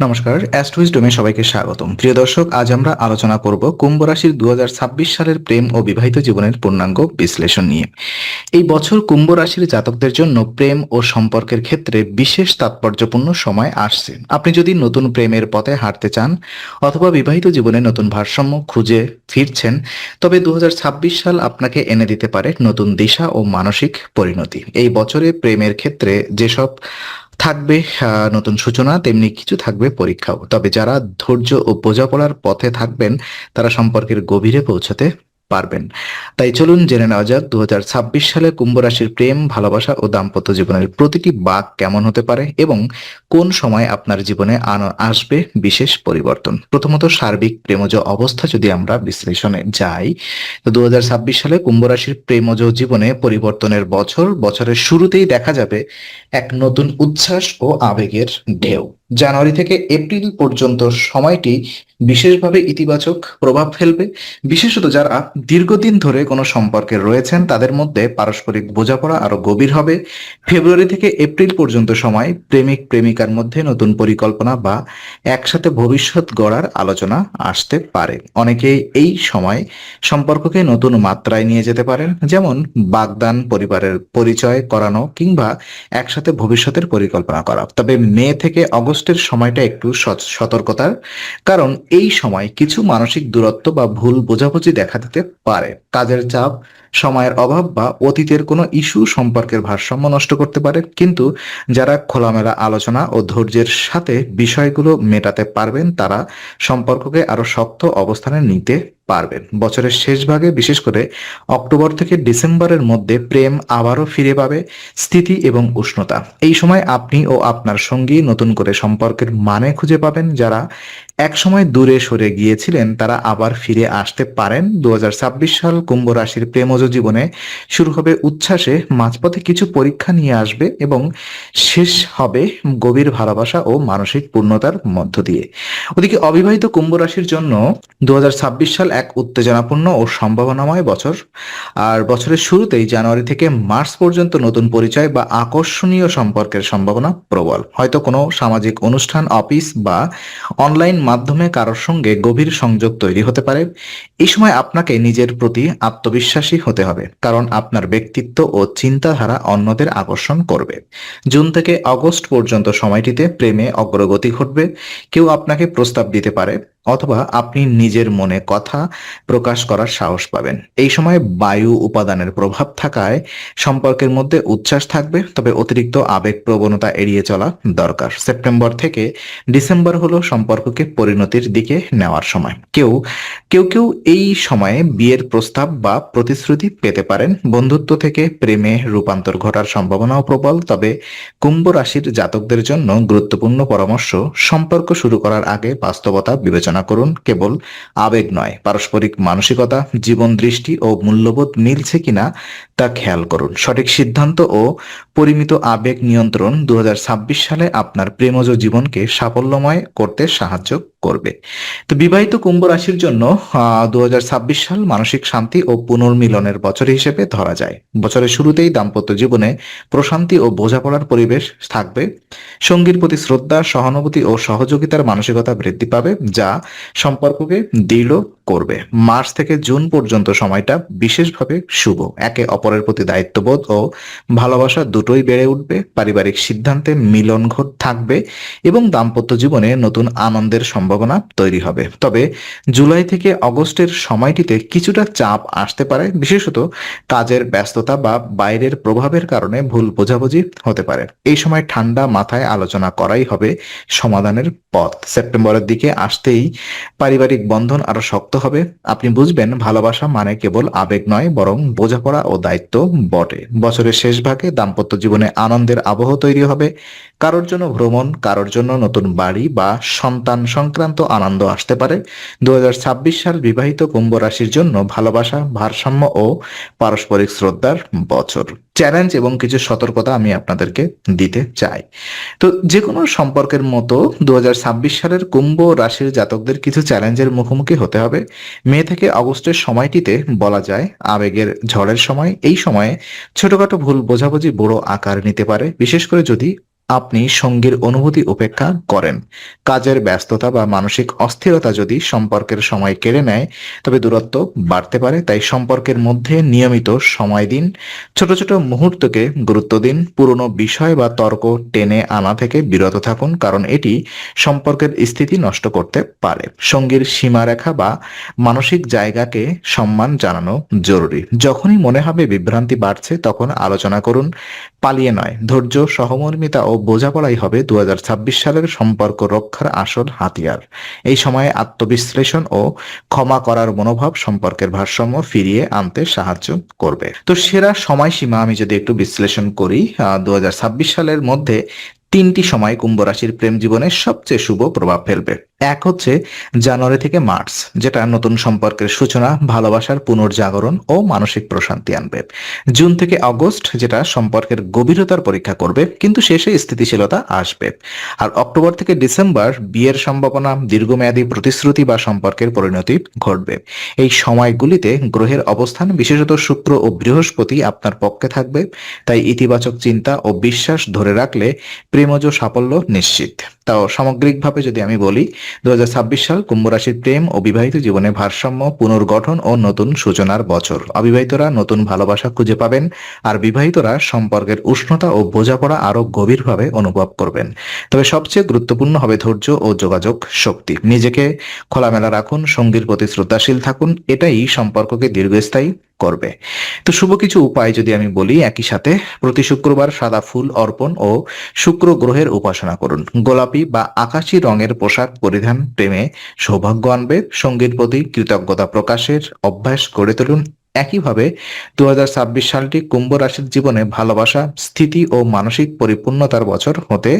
নমস্কার অ্যাস্ট্রোইজডমে সবাইকে স্বাগতম। প্রিয় দর্শক, আজ আমরা আলোচনা করব কুম্ভ রাশির দু হাজার ছাব্বিশ সালের প্রেম ও বিবাহিত জীবনের পূর্ণাঙ্গ বিশ্লেষণ নিয়ে। এই বছর কুম্ভ রাশির জাতকদের জন্য প্রেম ও সম্পর্কের ক্ষেত্রে বিশেষ তাৎপর্যপূর্ণ সময় আসছে। আপনি যদি নতুন প্রেমের পথে হাঁটতে চান অথবা বিবাহিত জীবনে নতুন ভারসাম্য খুঁজে ফিরছেন, তবে দু হাজার ছাব্বিশ সাল আপনাকে এনে দিতে পারে নতুন দিশা ও মানসিক পরিণতি। এই বছরে প্রেমের ক্ষেত্রে যেসব থাকবে নতুন সূচনা, তেমনি কিছু থাকবে পরীক্ষাও। তবে যারা ধৈর্য ও বোঝাপড়ার পথে থাকবেন, তারা সম্পর্কের গভীরে পৌঁছাতে পারবেন। তাই চলুন জেনে নেওয়া যাক দু হাজার ছাব্বিশ সালে কুম্ভ রাশির প্রেম, ভালোবাসা ও দাম্পত্য জীবনের প্রতিটি বাক কেমন হতে পারে এবং কোন সময় আপনার জীবনে আসবে বিশেষ পরিবর্তন? প্রথমত সার্বিক প্রেমজ অবস্থা যদি আমরা বিশ্লেষণে যাই, তো দু হাজার ছাব্বিশ সালে কুম্ভ রাশির প্রেমজ জীবনে পরিবর্তনের বছর, বছরের শুরুতেই দেখা যাবে এক নতুন উচ্ছ্বাস ও আবেগের ঢেউ। জানুয়ারি থেকে এপ্রিল পর্যন্ত সময়টি বিশেষভাবে ইতিবাচক প্রভাব ফেলবে। বিশেষত যারা দীর্ঘদিন ধরে কোনো সম্পর্কে রয়েছেন, তাদের মধ্যে পারস্পরিক বোঝাপড়া আরও গভীর হবে। ফেব্রুয়ারি থেকে এপ্রিল পর্যন্ত সময় প্রেমিক প্রেমিকার মধ্যে নতুন পরিকল্পনা বা একসাথে ভবিষ্যৎ গড়ার আলোচনা আসতে পারে। অনেকেই এই সময় সম্পর্ককে নতুন মাত্রায় নিয়ে যেতে পারেন, যেমন বাগদান পরিবারের পরিচয় করানো কিংবা একসাথে ভবিষ্যতের পরিকল্পনা করা। তবে মে থেকে অগস্টের সময়টা একটু সতর্কতার। কারণ এই সময় কিছু মানসিক দূরত্ব বা ভুল বোঝাবুঝি দেখা দিতে পারে। কাজের চাপ সময়ের অভাব বা অতীতের কোনো ইস্যু সম্পর্কের ভারসাম্য নষ্ট করতে পারে। কিন্তু যারা খোলামেলা আলোচনা ও ধৈর্যের সাথে বিষয়গুলো মেটাতে পারবেন, তারা সম্পর্ককে আরও শক্ত অবস্থানে নিতে পারবেন। বছরের শেষ ভাগে, বিশেষ করে অক্টোবর থেকে ডিসেম্বরের মধ্যে, প্রেম আবারও ফিরে পাবে স্থিতি এবং উষ্ণতা। এই সময় আপনি ও আপনার সঙ্গী নতুন করে সম্পর্কের মানে খুঁজে পাবেন যারা একসময় দূরে সরে গিয়েছিলেন, তারা আবার ফিরে আসতে পারেন। দু হাজার ছাব্বিশ সাল কুম্ভ রাশির প্রেমজ জীবনে শুরু হবে উচ্ছ্বাসে, মাঝপথে কিছু পরীক্ষা নিয়ে আসবে এবং শেষ হবে গভীর ভালোবাসা ও মানসিক পূর্ণতার মধ্য দিয়ে। ওদিকে অবিবাহিত কুম্ভ রাশির জন্য দু হাজার ছাব্বিশ সাল এক উত্তেজনাপূর্ণ ও সম্ভাবনাময় বছর। আর বছরের শুরুতেই জানুয়ারি থেকে মার্চ পর্যন্ত নতুন পরিচয় বা আকর্ষণীয় সম্পর্কের সম্ভাবনা প্রবল। হয়তো কোনো সামাজিক অনুষ্ঠান, অফিস বা অনলাইন মাধ্যমে কারোর সঙ্গে গভীর সংযোগ তৈরি হতে পারে। এই সময় আপনাকে নিজের প্রতি আত্মবিশ্বাসী হতে হবে, কারণ আপনার ব্যক্তিত্ব ও চিন্তাধারা অন্যদের আকর্ষণ করবে। জুন থেকে অগস্ট পর্যন্ত সময়টিতে প্রেমে অগ্রগতি ঘটবে। কেউ আপনাকে প্রস্তাব দিতে পারে অথবা আপনি নিজের মনে কথা প্রকাশ করার সাহস পাবেন। এই সময় বায়ু উপাদানের প্রভাব থাকায় সম্পর্কের মধ্যে উচ্ছ্বাস থাকবে, তবে অতিরিক্ত আবেগ প্রবণতা এড়িয়ে চলা দরকার। সেপ্টেম্বর থেকে ডিসেম্বর হলো সম্পর্ককে পরিণতির দিকে নেওয়ার সময়। কেউ কেউ কেউ এই সময়ে বিয়ের প্রস্তাব বা প্রতিশ্রুতি পেতে পারেন। বন্ধুত্ব থেকে প্রেমে রূপান্তর ঘটার সম্ভাবনাও প্রবল, তবে কুম্ভ রাশির জাতকদের জন্য গুরুত্বপূর্ণ পরামর্শ সম্পর্ক শুরু করার আগে বাস্তবতা বিবেচনা করুন কেবল আবেগ নয় পারস্পরিক মানসিকতা জীবন দৃষ্টি ও মূল্যবোধ মিলছে কিনা তা খেয়াল করুন। সঠিক সিদ্ধান্ত ও পরিমিত আবেগ নিয়ন্ত্রণ দু সালে আপনার প্রেমজ জীবনকে সাফল্যময় করতে সাহায্য করবে। তো বিবাহিত কুম্ভ রাশির জন্য দু সাল মানসিক শান্তি ও পুনর্মিলনের বছর হিসেবে ধরা যায়। বছরের শুরুতেই দাম্পত্য জীবনে প্রশান্তি ও বোঝাপড়ার পরিবেশ থাকবে। সঙ্গীর প্রতি শ্রদ্ধা, সহানুভূতি ও সহযোগিতার মানসিকতা বৃদ্ধি পাবে, যা সম্পর্ককে দৃঢ় করবে। মার্চ থেকে জুন পর্যন্ত সময়টা বিশেষভাবে শুভ। একে অপরের প্রতি দায়িত্ববোধ ও ভালোবাসা দুটোই বেড়ে উঠবে। পারিবারিক সিদ্ধান্তে মিলন ঘট থাকবে এবং দাম্পত্য জীবনে নতুন আনন্দের সম্ভাবনা তৈরি হবে। তবে জুলাই থেকে অগস্টের সময়টিতে কিছুটা চাপ আসতে পারে, বিশেষত কাজের ব্যস্ততা বা বাইরের প্রভাবের কারণে ভুল বোঝাবুঝি হতে পারে। এই সময় ঠান্ডা মাথায় আলোচনা করাই হবে সমাধানের পথ। সেপ্টেম্বরের দিকে আসতেই পারিবারিক বন্ধন আরও শক্ত হবে। আপনি বুঝবেন, ভালোবাসা মানে কেবল আবেগ নয়, বরং বোঝাপড়া ও দায়িত্ব বটে। বছরের শেষ ভাগে দাম্পত্য জীবনে আনন্দের আবহ তৈরি হবে। কারোর জন্য ভ্রমণ, কারোর জন্য নতুন বাড়ি বা সন্তান সংক্রান্ত আনন্দ আসতে পারে। দু হাজার ছাব্বিশ সাল বিবাহিত কুম্ভ রাশির জন্য ভালোবাসা, ভারসাম্য ও পারস্পরিক শ্রদ্ধার বছর। চ্যালেঞ্জ এবং কিছু সতর্কতা আমি আপনাদেরকে দিতে চাই। তো যে কোনো সম্পর্কের মতো দু হাজার ছাব্বিশ সালের কুম্ভ রাশির জাতকদের কিছু চ্যালেঞ্জের মুখোমুখি হতে হবে। মে থেকে অগস্টের সময়টিতে বলা যায় আবেগের ঝড়ের সময়। এই সময়ে ছোটখাটো ভুল বোঝাবুঝি বড় আকার নিতে পারে। বিশেষ করে যদি আপনি সঙ্গীর অনুভূতি উপেক্ষা করেন। কাজের ব্যস্ততা বা মানসিক অস্থিরতা যদি সম্পর্কের সময় কেড়ে নেয়, তবে দূরত্ব বাড়তে পারে। তাই সম্পর্কের মধ্যে নিয়মিত সময় দিন। ছোট ছোট মুহূর্তকে গুরুত্ব দিন। পুরনো বিষয় বা তর্ক টেনে আনা থেকে বিরত থাকুন, কারণ এটি সম্পর্কের স্থিতি নষ্ট করতে পারে। সঙ্গীর সীমারেখা বা মানসিক জায়গাকে সম্মান জানানো জরুরি। যখনই মনে হবে বিভ্রান্তি বাড়ছে, তখন আলোচনা করুন। পালিয়ে নয়। ধৈর্য, সহমর্মিতা ও বোঝাপড়াই হবে দু সালের সম্পর্ক রক্ষার আসল হাতিয়ার। এই সময়ে আত্মবিশ্লেষণ ও ক্ষমা করার মনোভাব সম্পর্কের ভারসাম্য ফিরিয়ে আনতে সাহায্য করবে। তো সেরা সময়সীমা আমি যদি একটু বিশ্লেষণ করি দু হাজার ছাব্বিশ সালের মধ্যে তিনটি সময় কুম্ভ রাশির প্রেম জীবনে সবচেয়ে শুভ প্রভাব ফেলবে। এক হচ্ছে জানুয়ারি থেকে মার্চ, যেটা নতুন সম্পর্কের সূচনা, ভালোবাসার পুনর্জাগরণ ও মানসিক প্রশান্তি আনবে। জুন থেকে অগস্ট যেটা সম্পর্কের গভীরতার পরীক্ষা করবে, কিন্তু শেষে স্থিতিশীলতা আসবে। আর অক্টোবর থেকে ডিসেম্বর, বিয়ের সম্ভাবনা, দীর্ঘমেয়াদী প্রতিশ্রুতি বা সম্পর্কের পরিণতি ঘটবে। এই সময়গুলিতে গ্রহের অবস্থান, বিশেষত শুক্র ও বৃহস্পতি আপনার পক্ষে থাকবে। তাই ইতিবাচক চিন্তা ও বিশ্বাস ধরে রাখলে প্রেমজ সাফল্য নিশ্চিত। তাও সামগ্রিকভাবে যদি আমি বলি দু হাজার ছাব্বিশ সাল কুম্ভ রাশির প্রেম ও বিবাহিত জীবনে ভারসাম্য, পুনর্গঠন ও নতুন সূচনার বছর। অবিবাহিতরা নতুন ভালোবাসা খুঁজে পাবেন আর বিবাহিতরা সম্পর্কের উষ্ণতা ও বোঝাপড়া আরও গভীরভাবে অনুভব করবেন। তবে সবচেয়ে গুরুত্বপূর্ণ হবে ধৈর্য ও যোগাযোগ শক্তি। নিজেকে খোলামেলা রাখুন, সঙ্গীর প্রতি শ্রদ্ধাশীল থাকুন, এটাই সম্পর্ককে দীর্ঘস্থায়ী করবে। তো শুভ কিছু উপায় যদি আমি বলি, একই সাথে প্রতি শুক্রবার সাদা ফুল অর্পণ ও শুক্র গ্রহের উপাসনা করুন। গোলাপি বা আকাশি রঙের পোশাক পরিধান প্রেমে সৌভাগ্য আনবে সঙ্গীর প্রতি কৃতজ্ঞতা প্রকাশের অভ্যাস গড়ে তুলুন একইভাবে দু হাজার ছাব্বিশ সালটি কুম্ভ রাশির জীবনে ভালোবাসা, স্থিতি ও মানসিক পরিপূর্ণতার বছর হতে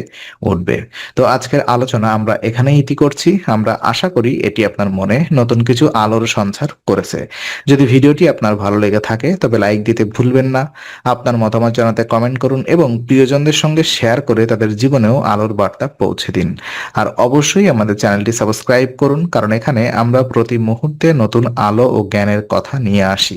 উঠবে তো আজকের আলোচনা আমরা এখানেই ইতি করছি। আমরা আশা করি এটি আপনার মনে নতুন কিছু আলোর সঞ্চার করেছে। যদি ভিডিওটি আপনার ভালো লেগে থাকে, তবে লাইক দিতে ভুলবেন না। আপনার মতামত জানাতে কমেন্ট করুন এবং প্রিয়জনদের সঙ্গে শেয়ার করে তাদের জীবনেও আলোর বার্তা পৌঁছে দিন। আর অবশ্যই আমাদের চ্যানেলটি সাবস্ক্রাইব করুন, কারণ এখানে আমরা প্রতি মুহূর্তে নতুন আলো ও জ্ঞানের কথা নিয়ে আসি।